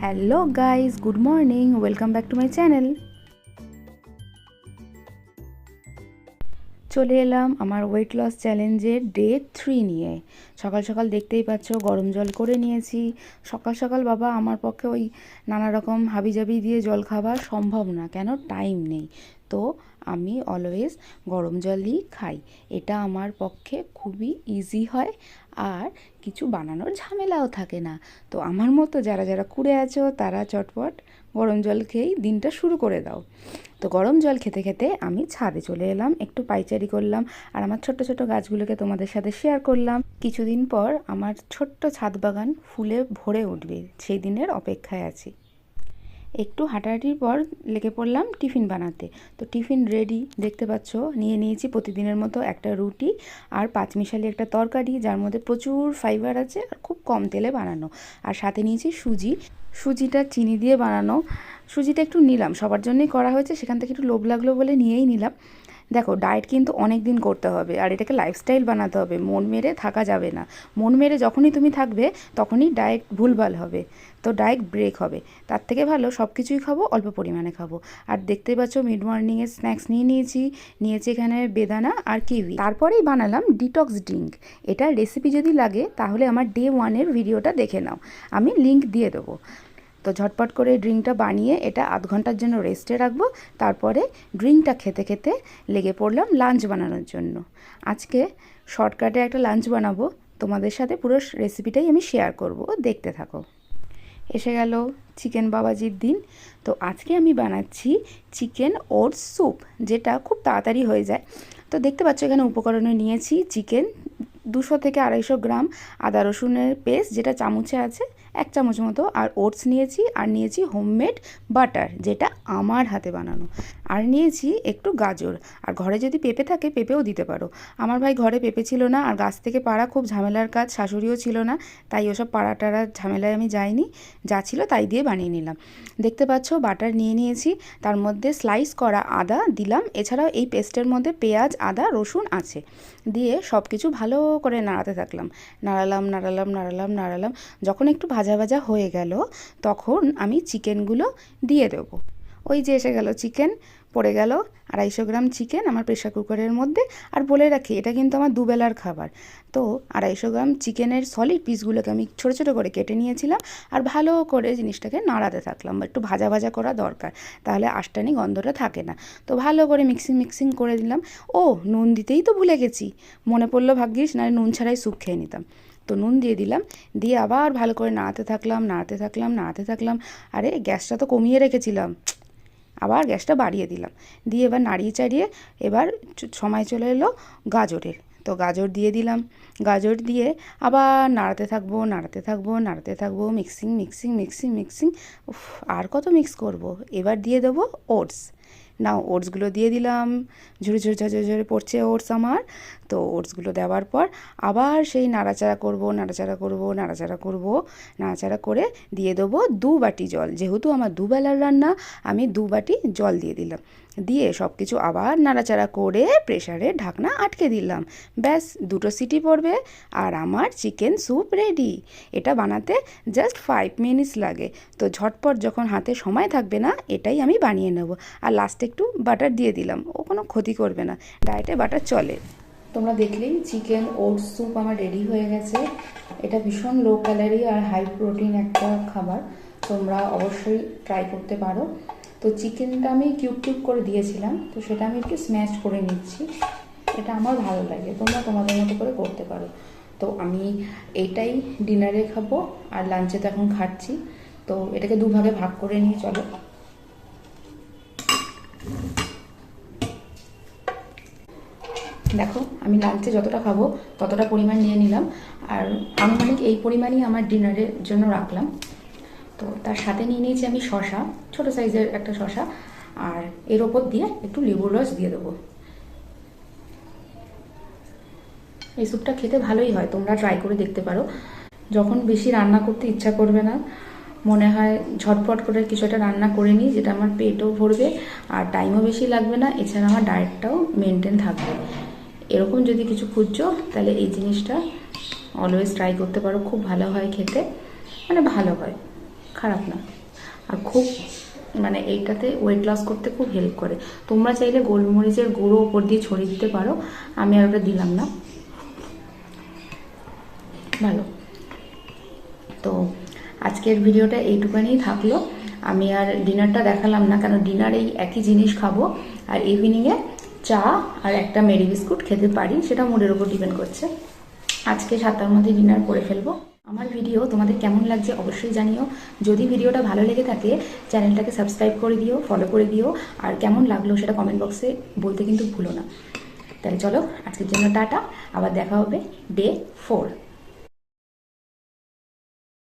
hello guys good morning welcome back to my channel চলে এলাম আমার ওয়েট লস চ্যালেঞ্জের ডে থ্রি নিয়ে। সকাল সকাল দেখতেই পাচ্ছ, গরম জল করে নিয়েছি। সকাল সকাল বাবা, আমার পক্ষে ওই নানা রকম হাবিজাবি দিয়ে জল খাওয়া সম্ভব না, কেন? টাইম নেই। তো আমি অলওয়েজ গরম জলই খাই। এটা আমার পক্ষে খুবই ইজি হয় আর কিছু বানানোর ঝামেলাও থাকে না। তো আমার মতো যারা যারা কুড়ে আছো, তারা চটপট গরম জল খেয়েই দিনটা শুরু করে দাও। তো গরম জল খেতে খেতে আমি ছাদে চলে এলাম, একটু পাইচারি করলাম আর আমার ছোট ছোট গাছগুলোকে তোমাদের সাথে শেয়ার করলাম। কিছুদিন পর আমার ছোট্ট ছাদ বাগান ফুলে ভরে উঠবে, সেই দিনের অপেক্ষায় আছি। একটু হাঁটাহাঁটির পর লেগে পড়লাম টিফিন বানাতে। তো টিফিন রেডি দেখতে পাচ্ছ? নিয়ে নিয়েছি প্রতিদিনের মতো একটা রুটি আর পাঁচমিশালি একটা তরকারি, যার মধ্যে প্রচুর ফাইবার আছে আর খুব কম তেলে বানানো। আর সাথে নিয়েছি সুজি। সুজিটা চিনি দিয়ে বানানো। সুজিটা একটু নিলাম। সবার জন্যই করা হয়েছে, সেখান থেকে একটু লোভ লাগল বলে নিয়েই নিলাম। দেখো ডায়েট কিন্তু অনেক দিন করতে হবে আর এটাকে লাইফস্টাইল বানাতে হবে। মন মেরে থাকা যাবে না। মন মেরে যখনই তুমি থাকবে, তখনই ডায়েট ভুলভাল হবে। তো ডায়েট ব্রেক হবে। তার থেকে ভালো সব কিছুই খাব, অল্প পরিমাণে খাব। আর দেখতেই পাচ্ছ মিড মর্নিংয়ের স্ন্যাক্স নিয়ে নিয়েছি। নিয়েছি এখানে বেদানা আর কিউই তারপরেই বানালাম ডিটক্স ড্রিঙ্ক এটার রেসিপি যদি লাগে, তাহলে আমার ডে ওয়ানের ভিডিওটা দেখে নাও। আমি লিংক দিয়ে দেবো। তো ঝটপট করে ড্রিঙ্কটা বানিয়ে এটা আধ ঘণ্টার জন্য রেস্টে রাখব। তারপরে ড্রিঙ্কটা খেতে খেতে লেগে পড়লাম লাঞ্চ বানানোর জন্য। আজকে শর্টকাটে একটা লাঞ্চ বানাবো। তোমাদের সাথে পুরো রেসিপিটাই আমি শেয়ার করব। দেখতে থাকো। এসে গেল চিকেন বাবাজির দিন। তো আজকে আমি বানাচ্ছি চিকেন ওটস স্যুপ, যেটা খুব তাড়াতাড়ি হয়ে যায়। তো দেখতে পাচ্ছ এখানে উপকরণে নিয়েছি চিকেন দুশো থেকে আড়াইশো গ্রাম আদা রসুনের পেস্ট, যেটা চামচে আছে। এক চামচ মতো আর ওটস নিয়েছি, আর নিয়েছি হোমমেড বাটার, যেটা আমার হাতে বানানো। আর নিয়েছি একটু গাজর। আর ঘরে যদি পেঁপে থাকে, পেঁপেও দিতে পারো। আমার ভাই ঘরে পেঁপে ছিল না, আর গাছ থেকে পাড়া খুব ঝামেলার কাজ, শাশুড়িও ছিল না, তাই ওসব পাড়া টাড়ার ঝামেলায় আমি যাইনি। যা ছিল তাই দিয়ে বানিয়ে নিলাম। দেখতে পাচ্ছ, বাটার নিয়ে নিয়েছি। তার মধ্যে স্লাইস করা আদা দিলাম। এছাড়াও এই পেস্টের মধ্যে পেঁয়াজ, আদা, রসুন আছে। দিয়ে সব কিছু ভালো করে নাড়াতে থাকলাম। নাড়ালাম নাড়ালাম নাড়ালাম নাড়ালাম। যখন একটু ভাজা ভাজা হয়ে গেল, তখন আমি চিকেনগুলো দিয়ে দেবো। ওই যে এসে গেল চিকেন, পড়ে গেল আড়াইশো গ্রাম চিকেন আমার প্রেশার কুকারের মধ্যে। আর বলে রাখি, এটা কিন্তু আমার দুবেলার খাবার। তো আড়াইশো গ্রাম চিকেনের সলিড পিসগুলোকে আমি ছোটো ছোটো করে কেটে নিয়েছিলাম আর ভালো করে জিনিসটাকে নাড়াতে থাকলাম। একটু ভাজা ভাজা করা দরকার, তাহলে আষ্টানি গন্ধটা থাকে না। তো ভালো করে মিক্সিং মিক্সিং করে দিলাম। ও, নুন দিতেই তো ভুলে গেছি। মনে পড়ল ভাগ্যিস না নুন ছাড়াই স্যুপ খেয়ে নিতাম। তো নুন দিয়ে দিলাম। দিয়ে আবার ভালো করে নাড়াতে থাকলাম নাড়াতে থাকলাম নাড়াতে থাকলাম। আরে গ্যাসটা তো কমিয়ে রেখেছিলাম। আবার গ্যাসটা বাড়িয়ে দিলাম। দিয়ে এবার নাড়িয়ে চাড়িয়ে এবার সময় চলে এলো গাজরের। তো গাজর দিয়ে দিলাম। গাজর দিয়ে আবার নাড়াতে থাকব নাড়াতে থাকব নাড়াতে থাকব মিক্সিং মিক্সিং মিক্সিং মিক্সিং আর কত মিক্স করব? এবার দিয়ে দেবো ওটস নাও, ওটসগুলো দিয়ে দিলাম। ঝুড়ে ঝুড়ে ঝরে ঝরে পড়ছে ওটস আমার। তো ওটসগুলো দেওয়ার পর আবার সেই নাড়াচাড়া করব নাড়াচাড়া করব নাড়াচাড়া করব, নাড়াচাড়া করে দিয়ে দেবো দু বাটি জল। যেহেতু আমার দুবেলার রান্না, আমি দু বাটি জল দিয়ে দিলাম। দিয়ে সব কিছু আবার নাড়াচাড়া করে প্রেশারে ঢাকনা আটকে দিলাম। ব্যাস, দুটো সিটি পড়বে আর আমার চিকেন স্যুপ রেডি। এটা বানাতে জাস্ট ফাইভ মিনিটস লাগে। তো ঝটপট যখন হাতে সময় থাকবে না, এটাই আমি বানিয়ে নেব। আর লাস্টে একটু বাটার দিয়ে দিলাম। ও কোনো ক্ষতি করবে না। ডায়েটে বাটার চলে। তোমরা দেখলেই চিকেন ওটস স্যুপ আমার রেডি হয়ে গেছে। এটা ভীষণ লো ক্যালারি আর হাই প্রোটিন একটা খাবার। তোমরা অবশ্যই ট্রাই করতে পারো। তো চিকেনটা আমি কিউব কিউব করে দিয়েছিলাম। তো সেটা আমি একটু স্ম্যাশ করে নিচ্ছি। এটা আমার ভালো লাগে। তোমরা তোমাদের মতো করে করতে পারো। তো আমি এটাই ডিনারে খাব। আর লাঞ্চে তো এখন খাচ্ছি। তো এটাকে দুভাগে ভাগ করে নিয়ে চলো। দেখো, আমি লাঞ্চে যতটা খাব, ততটা পরিমাণ নিয়ে নিলাম। আর আনুমানিক এই পরিমাণই আমার ডিনারের জন্য রাখলাম। তো তার সাথে নিয়ে নিয়েছি আমি শশা ছোট সাইজের একটা শশা আর এর ওপর দিয়ে একটু লেবুর রস দিয়ে দেবো। এই স্যুপটা খেতে ভালোই হয়, তোমরা ট্রাই করে দেখতে পারো। যখন বেশি রান্না করতে ইচ্ছা করবে না, মনে হয় ঝটপট করে কিছু একটা রান্না করে নিই, যেটা আমার পেটও ভরবে আর টাইমও বেশি লাগবে না। এছাড়া আমার ডায়েটটাও মেনটেন থাকবে। এরকম যদি কিছু খুঁজছো, তাহলে এই জিনিসটা অলওয়েজ ট্রাই করতে পারো। খুব ভালো হয় খেতে। মানে ভালো হয়। খারাপ না। আর খুব মানে এইটাতে ওয়েট লস করতে খুব হেল্প করে। তোমরা চাইলে গোলমরিচের গুঁড়ো ওপর দিয়ে ছড়িয়ে দিতে পারো। আমি আর ওটা দিলাম না। ভালো। তো আজকের ভিডিওটা এইটুকানিই থাকল। আমি আর ডিনারটা দেখালাম না, কেন ডিনার এই একই জিনিস খাব। আর ইভিনিংয়ে চা আর একটা মেরি বিস্কুট খেতে পারি, সেটা মুডের উপর ডিপেন্ড করছে। আজকে সাতটার মধ্যে ডিনার করে ফেলব। আমার ভিডিও তোমাদের কেমন লাগছে অবশ্যই জানিও। যদি ভিডিওটা ভালো লেগে থাকে চ্যানেলটাকে সাবস্ক্রাইব করে দিও ফলো করে দিও, আর কেমন লাগল সেটা কমেন্ট বক্সে বলতে কিন্তু ভুলো না। তাহলে চলো, আজকের জন্য টাটা, আবার দেখা হবে ডে ফোর